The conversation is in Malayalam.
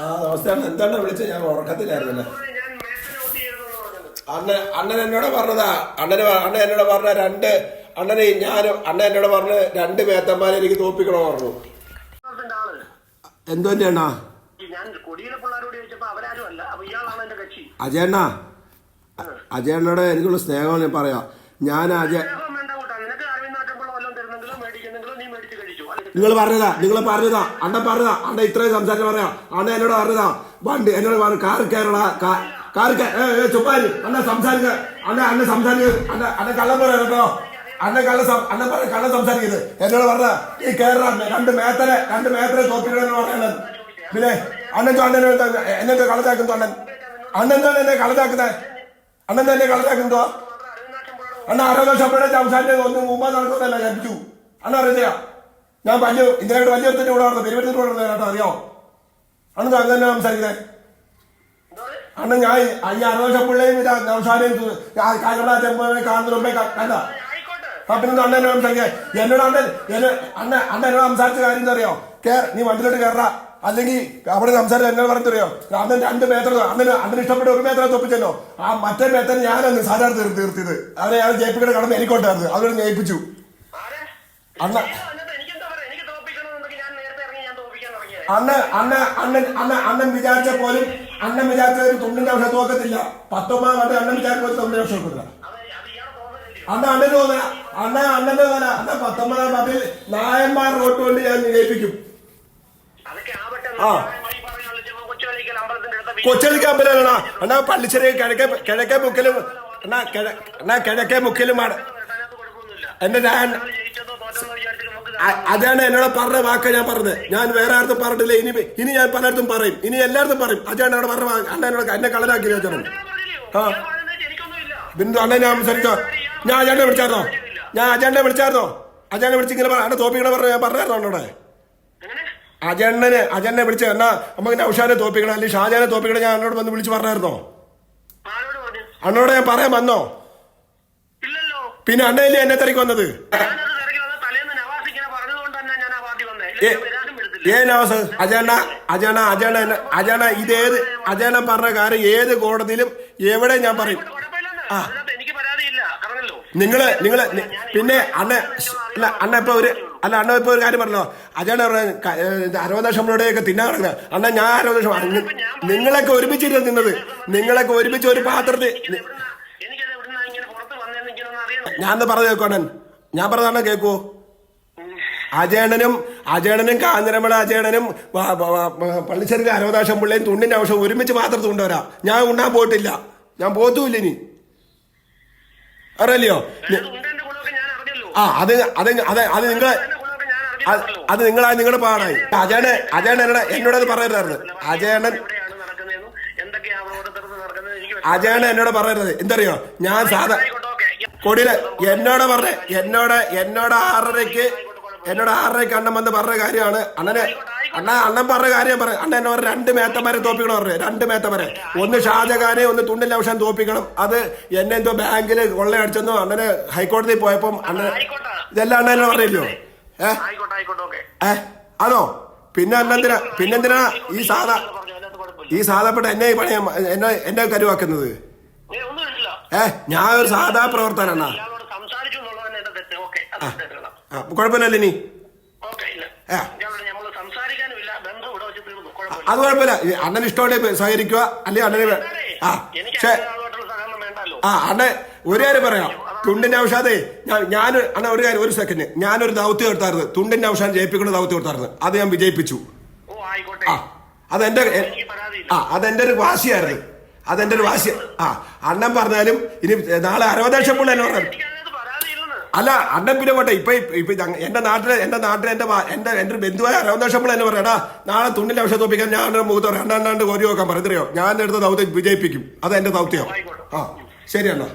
ആ നമസ്കാരം. എന്താണ് വിളിച്ചത്? ഞാൻ ഉറക്കത്തിലായിരുന്നല്ലേ. അണ്ണൻ അണ്ണൻ എന്നോട് പറഞ്ഞതാ. അണ്ണന് അണ്ണൻ എന്നോട് പറഞ്ഞ രണ്ട് അണ്ണനെ ഞാനും അണ്ണൻ എന്നോട് പറഞ്ഞ രണ്ട് മേത്തന്മാരെ എനിക്ക് തോപ്പിക്കണോ പറഞ്ഞു. എന്തോ അണ്ണാ? അജയണ്ണ അജയണ്ണോട് എനിക്കുള്ള സ്നേഹം ഞാൻ പറയാം. ഞാൻ അജയ നിങ്ങൾ പറഞ്ഞതാ നിങ്ങൾ പറഞ്ഞതാ അണ്ട പറഞ്ഞതാ അണ്ട ഇത്രയും സംസാരിച്ച് പറയാ അണ്ട എന്നോട് പറഞ്ഞതാ. വണ്ടി എന്നോട് പറഞ്ഞു കാർ കയറടാ കാർ ചുപ്പാരി അണ്ണ സംസാരിക്ക അണ്ണ അണ്ണ സംസാരിക്ക അണ്ണ അണ്ണ കള്ളം പറയാ കേട്ടോ. അണ്ണ കള്ള അണ്ണ പറ കള്ള സംസാരിക്കരുത്. എന്നോട് പറഞ്ഞ ഈ കേരള രണ്ട് മേത്തരെ രണ്ട് മേത്തരെ തോപ്പിക്കണമെന്ന് പറയണത് പിന്നെ അണ്ണൻ അണ്ണൻ എന്നെ കളത്താക്കുന്നു അണ്ണൻ? എന്താണ് എന്നെ കളത്താക്കുന്നത് അണ്ണൻ തന്നെ നാട്ടമ്പുള്ള അണ്ണ അറുപത് വർഷപ്പോഴേ സംസാരിച്ചത് ഒന്ന് മുമ്പ് നടക്കുന്നതല്ല ഞാൻ അണ്ണ അറിയാ ഞാൻ വലിയ ഇതിനായിട്ട് വലിയ ഒരുത്തിന്റെ കൂടെ നടന്നത് പെരുവത്തിന്റെ കൂടെ നടന്നത് കേട്ടോ അറിയാമോ അന്ന് അങ്ങനെ തന്നെ സംസാരിക്കുന്നത്. അന്ന് ഞാൻ ഈ അറുപത് വർഷം പിള്ളേയും ഇതാ നവസാരെയും കാരണ ചെമ്പനെ കാണുന്നതിന് മുമ്പേ ക- കണ്ട? പിന്നെ അണ്ണ എന്നോട് സംസാരിക്കുക എന്നോട് അണ്ണൻ എന്നെ അണ്ണ അണ്ണ എന്നോട് സംസാരിച്ച കാര്യം എന്തറിയോ കേർ നീ വണ്ടിയിലോട്ട് കയറ അല്ലെങ്കിൽ അവിടെ സംസാരിച്ച എന്നോട് പറഞ്ഞറിയോ അണ്ണൻ രണ്ട് മേത്ര അണ്ണന് അണ്ണന് ഇഷ്ടപ്പെട്ട ഒരു മേത്ര തൊപ്പിച്ചല്ലോ. ആ മറ്റേ മേത്തൻ ഞാനന്ന് സാധാരണ തീർ തീർത്തിയത്. അവരെ ഞാൻ ജയിപ്പിക്കുന്ന കടന്ന് എനിക്കോട്ടായിരുന്നു അതുകൊണ്ട് ജയിപ്പിച്ചു അണ്ണ അന്ന് അണ്ണ അണ്ണൻ അന്ന് അണ്ണൻ വിചാരിച്ച പോലും അണ്ണൻ വിചാരിച്ച ഒരു തുണ്ടിന്റെ അവസ്ഥ തോക്കത്തില്ല. പത്തൊമ്പത് കണ്ട് അണ്ണൻ വിചാരിച്ച പോലും തുണ്ടിന്റെ അവസ്ഥ നോക്കത്തില്ല അന്ന് അണ്ണന് തോന്നല അണ്ണ അണ്ണന്റെ തോന്നല അണ്ണ പത്തൊമ്പതാം പാട്ടിൽ നായന്മാർ റോട്ട് കൊണ്ട് ഞാൻ ജയിപ്പിക്കും ആ. കൊച്ചടിക്ക് അമ്പലമാണ്? അണ്ണാ പള്ളിച്ചെറിയ കിഴക്കേ കിഴക്കേ മുക്കിലും അണ്ണാ അണ്ണാ കിഴക്കേ മുക്കിലും എന്റെ ഞാൻ അതാണ് എന്നോട് പറഞ്ഞ വാക്ക് ഞാൻ പറഞ്ഞത്. ഞാൻ വേറെ ആർക്കും പറഞ്ഞിട്ടില്ല. ഇനി ഇനി ഞാൻ പലയിടത്തും പറയും. ഇനി എല്ലായിടത്തും പറയും. അതാണ് എന്നോട് പറഞ്ഞ വാക്ക്. അണ്ണ എന്നോട് എന്നെ കളനാക്കി വെച്ചത് ബിന്ദു? ആ. ഞാൻ സംസാരിച്ചോ ഞാൻ അജാണ്ടെ വിളിച്ചായിരുന്നോ? ഞാൻ അജാണ്ടെ വിളിച്ചായിരുന്നോ? അജാണ്ടെ വിളിച്ച് ഇങ്ങനെ പറഞ്ഞ തോപ്പി ഇങ്ങനെ പറഞ്ഞ ഞാൻ പറഞ്ഞായിരുന്നോ അവിടെ അജണ്ണനെ അജണ്ണനെ വിളിച്ച് എന്നാ നമുക്ക് നൗഷാനെ തോപ്പിക്കണം. അല്ലെങ്കിൽ ഷാജാനെ തോപ്പിക്കണം. ഞാൻ അന്നോട് വന്ന് വിളിച്ച് പറഞ്ഞായിരുന്നോ? അണ്ണോടെ അണ്ണോട് ഞാൻ പറയാൻ വന്നോ? പിന്നെ അണ്ണയില്ലേ എന്നെ തിരക്ക് വന്നത് ഞാനത് തിരക്കി വന്ന തലേന്ന് നവാസ് ഇങ്ങനെ പറഞ്ഞതുകൊണ്ട് തന്നെ ഞാൻ ആ പാർട്ടി വന്നേ ഏ അജാണ അജാണ അജാണ അജണ്ണ ഇതേത് അജണ്ണ പറഞ്ഞ കാര്യം ഏത് കോടതിയിലും എവിടെ ഞാൻ പറയും? ആ. നിങ്ങൾ നിങ്ങൾ പിന്നെ അണ്ണ അല്ല അണ്ണ ഇപ്പൊ ഒരു അല്ല അണ്ണ ഇപ്പൊ ഒരു കാര്യം പറഞ്ഞോ? അജാണ് അറുപത് ലക്ഷങ്ങളോടെയൊക്കെ തിന്നാൻ കിടക്കുന്നത് അണ്ണ ഞാൻ അറുപത് ലക്ഷം നിങ്ങളൊക്കെ ഒരുമിച്ചിരുന്നു നിന്നത് നിങ്ങളൊക്കെ ഒരുമിച്ച് ഒരു പാത്രത്തിൽ ഞാൻ പറഞ്ഞു കേൾക്കോ അണ്ണൻ. ഞാൻ പറഞ്ഞ കേൾക്കുവോ അജയണനും അജേണനും കാഞ്ഞിരമല അജേണനും പള്ളിച്ചെറിയിലെ അരവതാശം പിള്ളയും തുണ്ടിന്റെ ആവശ്യം ഒരുമിച്ച് പാത്രത്തിൽ കൊണ്ടുവരാം ഞാൻ ഉണ്ടാൻ പോയിട്ടില്ല. ഞാൻ പോത്തുമില്ല ഇനി. അറിയല്ലോ ആ അത് അത് അത് അത് നിങ്ങളെ അത് നിങ്ങളാ നിങ്ങളുടെ പാടായി. അജേണൻ അജേണൻ എന്നോട് എന്നോട് അത് പറയരുതായിരുന്നു. അജയണൻ അജേണ എന്നോട് പറയരുത്. എന്തറിയോ? ഞാൻ സാധാ കൊടിയിൽ എന്നോട് പറഞ്ഞേ എന്നോട് എന്നോട് ആറരയ്ക്ക് എന്നോട് ആറരയ്ക്ക് അണ്ണൻ വന്ന് പറഞ്ഞ കാര്യമാണ്? അണ്ണനെ അണ്ണ അണ്ണൻ പറഞ്ഞ കാര്യം പറ. അണ്ണൻ എന്നെ പറഞ്ഞ രണ്ട് മേത്തമാരെ തോപ്പിക്കണം പറഞ്ഞു. രണ്ട് മേത്തമാരെ ഒന്ന് ഷാജഹാനെ ഒന്ന് തുണ്ടിൽ അവശാൻ തോപ്പിക്കണം. അത് എന്നെ എന്തോ ബാങ്കിൽ കൊള്ളയടിച്ചെന്നോ അണ്ണനെ ഹൈക്കോടതിയിൽ പോയപ്പം അണ്ണൻ ഇതെല്ലാം അണ്ണൻ എന്നെ പറഞ്ഞില്ലയോ ഏ? അതോ? പിന്നെ അന്നെന്തിനാ പിന്നെന്തിനാ ഈ സാധാ ഈ സാധാപ്പെട്ട എന്നെ ഈ പണി എന്നെ എന്നെ കരുവാക്കുന്നത്? ഏ ഞാൻ ഒരു സാധാ പ്രവർത്തനാണ് ഇയാളോട് ആ കുഴപ്പമില്ലല്ലോ ഇനി? ആ. അത് കുഴപ്പമില്ല. അണ്ണൻ ഇഷ്ടമുണ്ടെങ്കിൽ സഹകരിക്കുക. അല്ലെങ്കിൽ അണ്ണനെ ആ പക്ഷേ ആ അണ്ണൻ ഒരു കാര്യം പറയാം. തുണ്ടിന്റെ ഔഷാദേ ഞാൻ ഞാൻ അണ്ണ ഒരു കാര്യം ഒരു സെക്കൻഡ് ഞാനൊരു ദൗത്യം എടുത്തായിരുന്നു. തുണ്ടിന്റെ ഔഷധം ജയിപ്പിക്കുന്ന ദൗത്യം എടുത്തായിരുന്നു. അത് ഞാൻ വിജയിപ്പിച്ചു. ആ അതെന്റെ ആ അതെന്റെ ഒരു വാശിയായിരുന്നു. അതെന്റെ ഒരു വാശി ആ അണ്ണൻ പറഞ്ഞാലും ഇനി നാളെ അറുപത് ലക്ഷം പുള്ളി എന്നെ പറഞ്ഞു എനിക്ക് അതിനകത്ത് പരാതിയില്ലെന്ന് അല്ല അണ്ണൻ പിന്നെ പോട്ടെ. ഇപ്പൊ ഇപ്പൊ എന്റെ നാട്ടിലെ എന്റെ നാട്ടിലെ എന്റെ എന്റെ എന്റെ ബന്ധുവായ അരവന്തോഷപ്പോൾ എന്നെ പറയാടാ നാളെ തുണ്ണിന്റെ ആവശ്യം തോപ്പിക്കാൻ ഞാൻ എന്റെ മുഖത്ത് രണ്ടാണ്ടാണ്ട് കോരി നോക്കാൻ പറയുന്നറിയോ ഞാൻ എടുത്ത ദൗത്യം വിജയിപ്പിക്കും. അത് എന്റെ ദൗത്യം. ആ ശരി അണ്ണാ